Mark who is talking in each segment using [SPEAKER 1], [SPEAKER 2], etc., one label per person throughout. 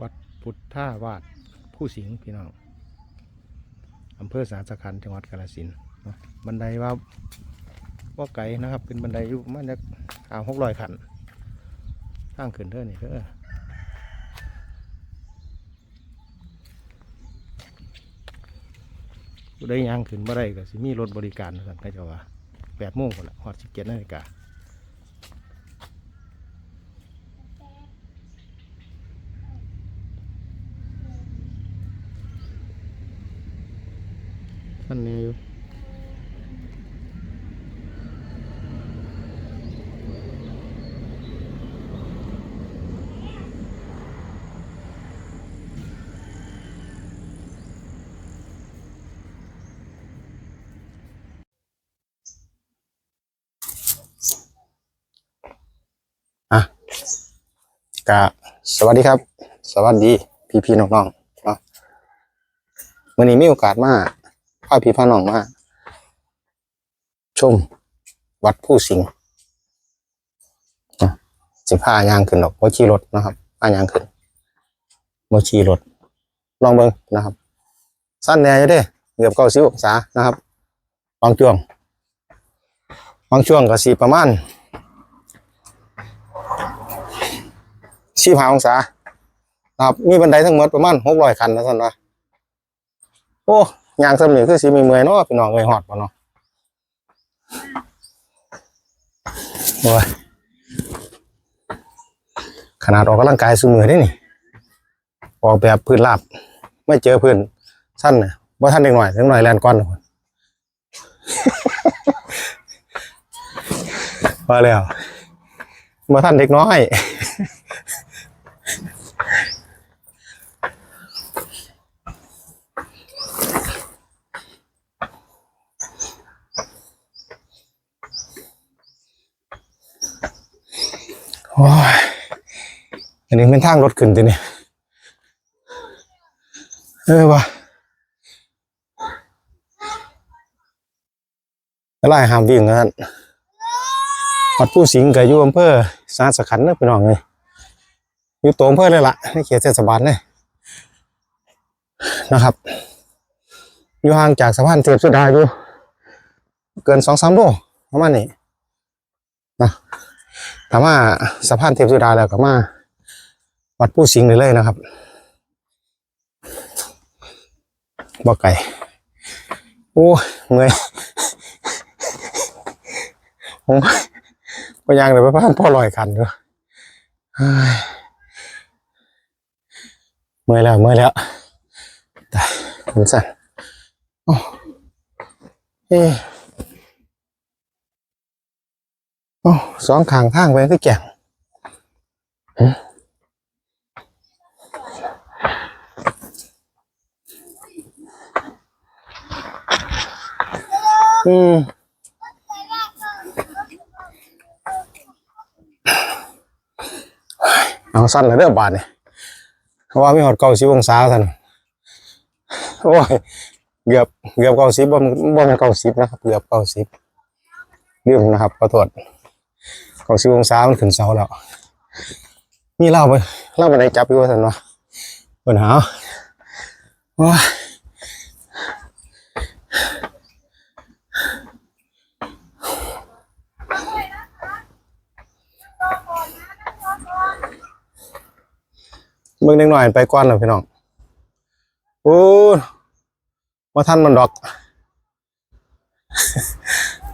[SPEAKER 1] วัดพุทธาวาสผู้สิงห์พี่น้องอำเภอสารสคันจังหวัดกาฬสินบันไดว่าว่าไกลนะครับ เป็นบันไดอยู่ประมาณสักอ่าหกร้อยขันทางขึ้นเท่านี่เด้อได้ยางขึ้นบ่ได้ก็สิมีรถบริการสั่นเขาเจะว่าแปดโมงคนละฮอดสิบเจ็ดนาฬิกา ท่านนี้อยู่อะกะสวัสดีครับ สวัสดี พี่พี่น้องๆเนาะวันนี้มีโอกาสมา พาพี่พาน้องมาชมวัดผู้สิงห์นะสิพายางขึ้นดอกว่าขี่รถนะครับพายางขึ้นว่าขี่รถลองเบิ่งนะครับ สั้นแน่อยู่เด้เกือบเก้าสิบองศานะครับบางช่วงบางช่วงก็สีประมาณสี่ห้าองศานะครับ มีบันไดทั้งหมดประมาณหกร้อยคันนะท่านว่าโอ้ ยางสำนีคือสีมีเมื่อยเนาะพี่น้องเอ้ยหอดป่ะเนาะโอ้ยขนาดออกกำลังกายสูมือได้นี่ออกแบบพื้นราบ ไม่เจอพื้นสั้นนะว่าท่านเด็กหน่อยเด็กหน่อยแลนก้อนคนว่าแล้วมาท่านเด็กน้อย โอ้ยอันนี้เป็นทางรถขึ้นทีนี่เออวะอะไรห้ามวิ่งนะท่านวัดผู้สิงห์กับอยู่อำเภอสาสขันนะพี่น้องเลยอยู่ตัวอำเภอเลยล่ะในเขตเทศบาลเลยนะครับ อยู่ห่างจากสะพานเทพสุดาอยู่เกินสองสามโลประมาณนี้นะ ถามว่าสะพานเทพสุดาแล้วก็มาวัดผู้สิงห์เลยเลยนะครับบ่ไก่โอ้ยเมื่อยผมก็ยังเลยไปบ้านพ่อลอยคันด้วยเฮ้ยเมื่อยแล้วเมื่อยแล้วแต่มันสั่นโอ้เอ๊ โอ้สองข้างทางไปคือแก่งอืมเอาสั้นเลยเด้อบาทเนี่ยเพราะว่าไม่หดเก้าสิบองศาท่านโอ้ยเกือบเกือบเก้าสิบบ่บ่เก้าสิบนะครับ เกือบเก้าสิบลืมนะครับขอโทษ ของสิบองศามันขึ้นเสาแล้ว มีเล่าไปเล่าไปไหนจับอยู่ว่าสันวะปัญหาว้าเบิ่งเล็กหน่อยไปก่อนแล้วพี่น้องโอ้มาท่านมันดอก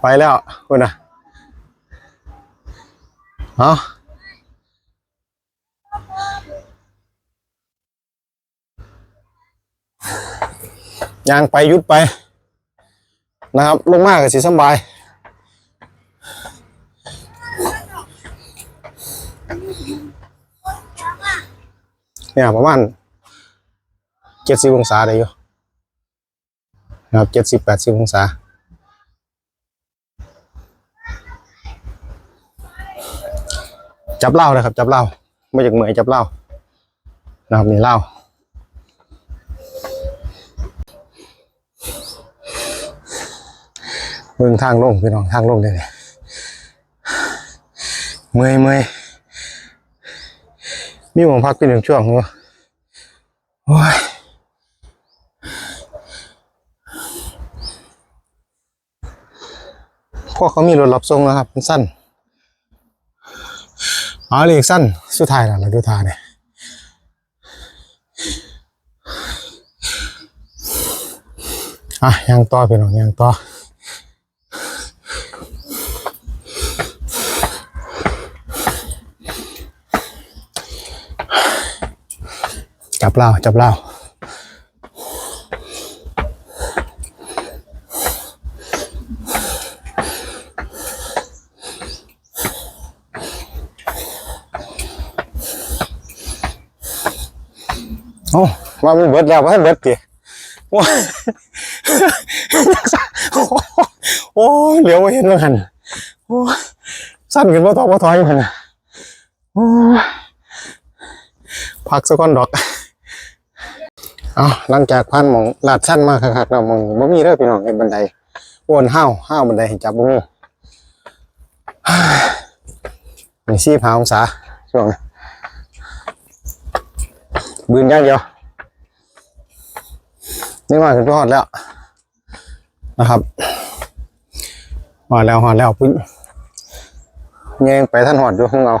[SPEAKER 1] ไปแล้วคุณนะ เอายางไปยุดไป นะครับ ลงมากกับสีสบาย เนี่ยประมาณเจ็ดสิบองศาได้อยู่นะครับเจ็ดสิบแปดสิบองศา จับเหล้านะครับ จับเหล้าไม่จากเหมยจับเหล้านะครับนี่เหล้าเมืองทางลงพี่น้องทางลงเลยเนี่ยเมยเมยมีหมองพักเป็นหนึ่งช่วงเนาะโอ้ยพวกเขามีรถรับส่งนะครับ มันสั้น อ๋อเล็กสั้นสุดท้ายแล้วเราดูทาเนี่ยอะยังต่อพี่น้องยังต่อจับเล่าจับเล่า โอ้ว่ามันเบิดแล้วว่าเบิดปีโอ้ยโอ้ยเดี๋ยวเห็นแล้วกันโอ้สั้นกันว่าตอกว่าถอยมันน่ะโอ้พักสักก้อนดอกเอาหลังจากพันหมองลาดสั้นมากครับเรามองบ่มีเด้องพี่น้องในบันไดวนห้าวห้าวบันไดให้จับบ่มีมีสี่พาองศาช่วงนี้ บืนย่างเดียวนี่มาถึงก็หอดแล้วนะครับหอดแล้วหอดแล้วพุ่งแยงไปท่านหอดอยู่ของเรา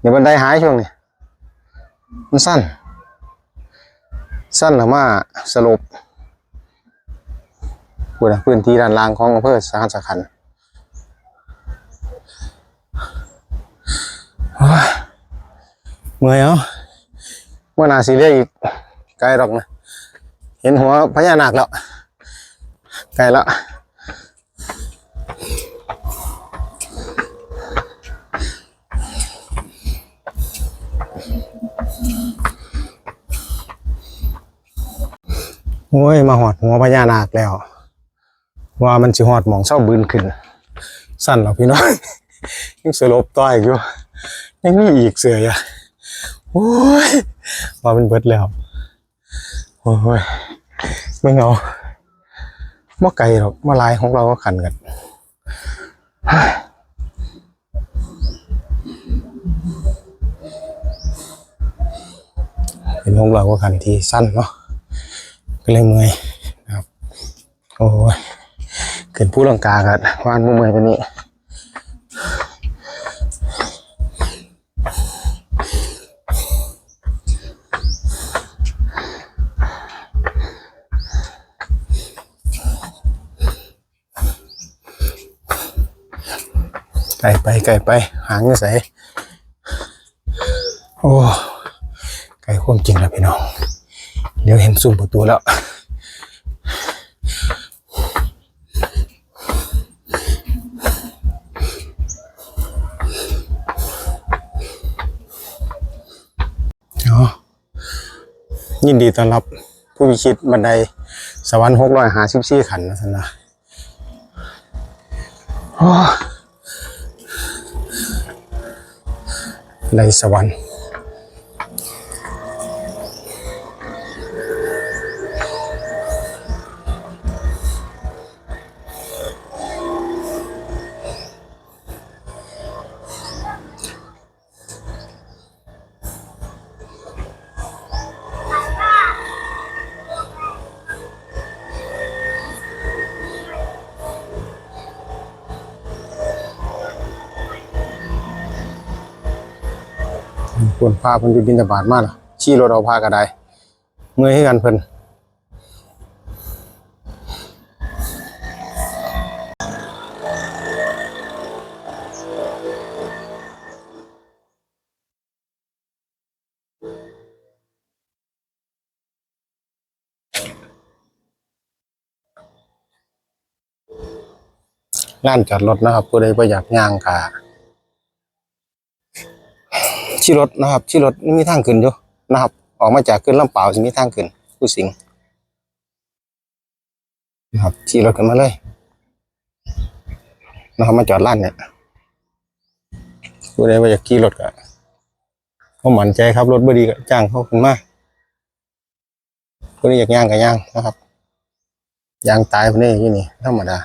[SPEAKER 1] เดี๋ยวบันไดหายช่วงนี้มันสั้น สั้นหรือว่าสรุปพูดนพื้นที่ด้านล่างของอำเภอสหัสขันธ์โอ้ยเมื่อยเอา เมื่อนาสีเรียกอีกไกลหรอกนะ เห็นหัวพญานาคแล้วไกลแล้วโอ้ย มาหอดหัวพญานาคแล้ว ว่ามันสิหอดหมองเศร้าบืนขึ้น สั่นหรอพี่น้องยังสลบต่ออีกอยู่ยังมีอีกเสืออะ โอ้ยว่ามันเบิดแล้ว โอ้ยไม่เอาว่าไกลหรอกมาลายของเราก็ขันกันเป็นของเราก็ขันที่สั้นเนาะก็เลยเมื่อยนะครับ โอ้ยขึ้นผู้ลังกากันวานเมื่อยไปนี่ กลไปไกลไป หางเงใส่โอ้ไกลความจริงแล้วพี่น้อง เดี๋ยวเห็นซุ้มประตูแล้วอ๋อยินดีต้อนรับผู้พิชิตบันไดสวรรค์หกร้อยหาสิบสี่ขันนะสันนะ Liza 1. คนพาเพิ่นอยู่บินตบาดมาล่ะชี้รถเอาพากระได้เมื่อยให้กันเพิ่นร้านจัดรถนะครับผู้ใดประหยัดย่างกา ชี้รถนะครับชี้รถมีทางขึ้นอยู่นะครับ ออกมาจากขึ้นลำเปล่าจะมีทางขึ้นผู้สิงนะครับชี้รถกันมาเลยนะครับมาจอดร้านเนี่ยผู้ใดว่าอยากขี่รถก็เขาหมั่นใจครับ รถบดีก็จ้างเขาขึ้นมาผู้ใดอยากย่างก็ย่างนะครับย่างตายผู้นี้อยู่นี่ธรรมดา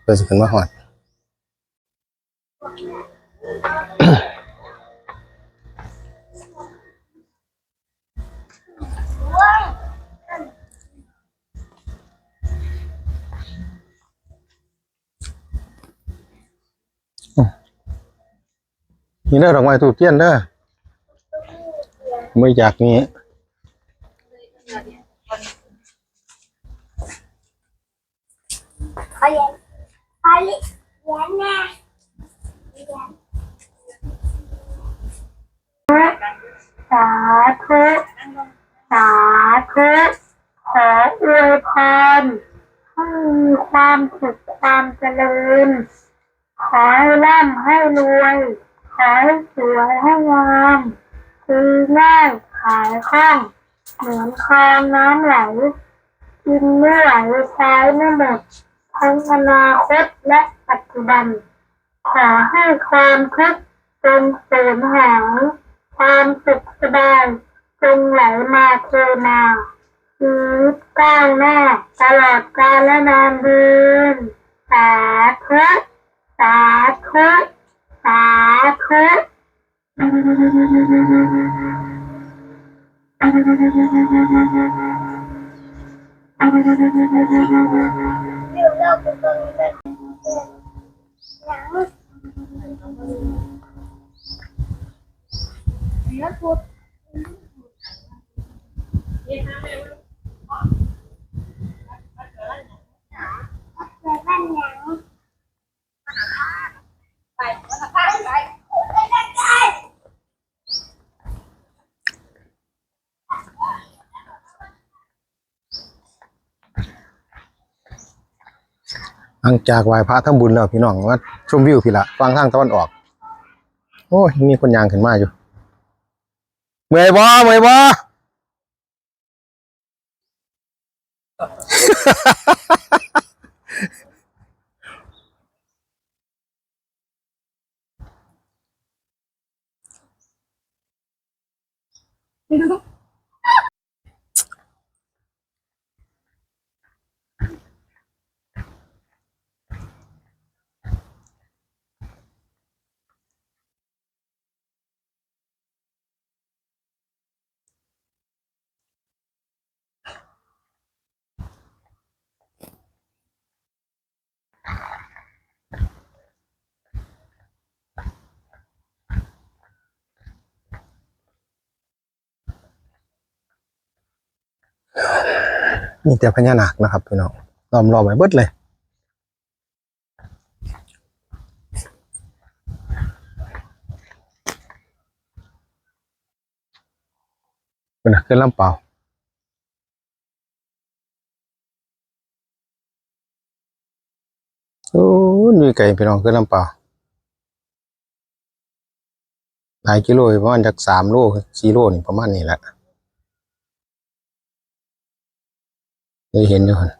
[SPEAKER 1] เพื่อจะขึ้นมาหอด นี่เด้อดอกไม้ทูบเทียนเด้อไม่อยากนี้
[SPEAKER 2] ขอเย็นขอเย็นเย็นนะสาธุสาธุขออวยพรให้มีความสุขความเจริญ ขอให้ร่ำให้รวย ขอให้สวยให้งามซื้อง่ายขายคล่องเหมือนคลองน้ำไหลกินไม่ไหวใช้ไม่หมดทั้งอนาคตและปัจจุบัน ขอให้ความทุกข์จงสูญหายความสุขสบายจงไหลมาเทมาชีวิตก้าวหน้าตลอดกาลและนานยืนสาธุสาธุ
[SPEAKER 1] ห ลังจากไหว้พระทั้งบุญแล้วพี่น้องว่าชมวิวพี่ละฟังทางตะวันออก โอ้ยมีคนยางขึ้นมาอยู่เมื่อยบ่เมื่อยบ่ มีแต่พญานาคนะครับพี่น้องล้อมรอบไว้เบิดเลย เป็นะขึ้นลำเปล่าโอ้ยมีไก่พี่น้องขึ้นลำเปล่าหลายกิโร่ประมาณจากสามโลสี่โลนี่ประมาณนี้แหละ ได้เห็นอยู่คน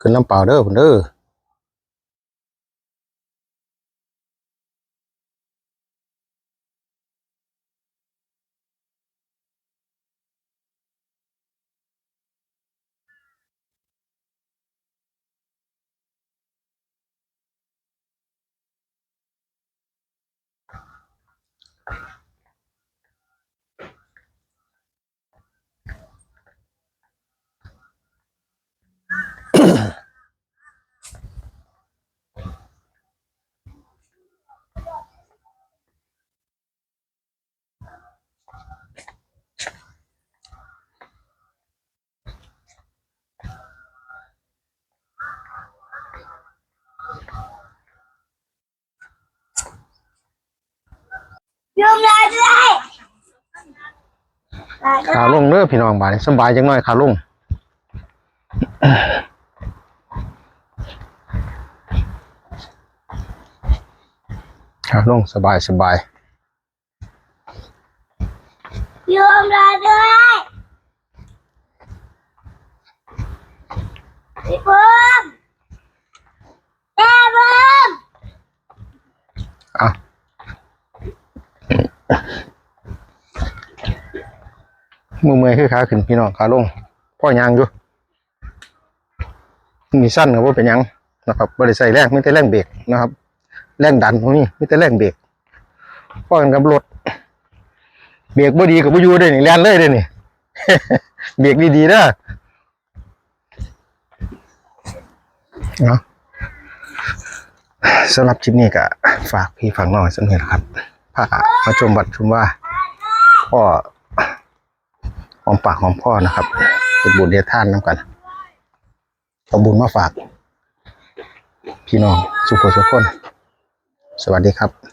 [SPEAKER 1] ขึ้นลำเปล่าเด้อผมเด้อ
[SPEAKER 2] ยืมเลยด้วย
[SPEAKER 1] ขาลงเด้อพี่น้องบาดนี้สบายจังหน่อยขาลงขาลงสบายสบาย
[SPEAKER 2] ยืมเลยด้วยพี่เบิ้มแม่เบิ้ม
[SPEAKER 1] อะ มือเมื่อยคือขาขึ้นพี่น้องขาลงพ่อยางอยู่มีสั้นกับว่าเป็นยังนะครับบริใส่แรงไม่แต่แรงเบรกนะครับ แรงดันพวกนี้ไม่แต่แรงเบรกพ่อกันกับรถเบรกบ่ดีกับบ่อยู่เด้นี่แล่นเลยเด้นี่เบรกดีๆเด้อเนาะสำหรับคลิปนี้ก็ฝากพี่ฝากน้องสักหน่อยนะครับพามาชมบัตรชมว่าพ่อ หอมปากหอมพ่อนะครับเป็นบุญเดชท่านน้ำกันเอาบุญมาฝาก พี่น้องสุขสุขคน สวัสดีครับ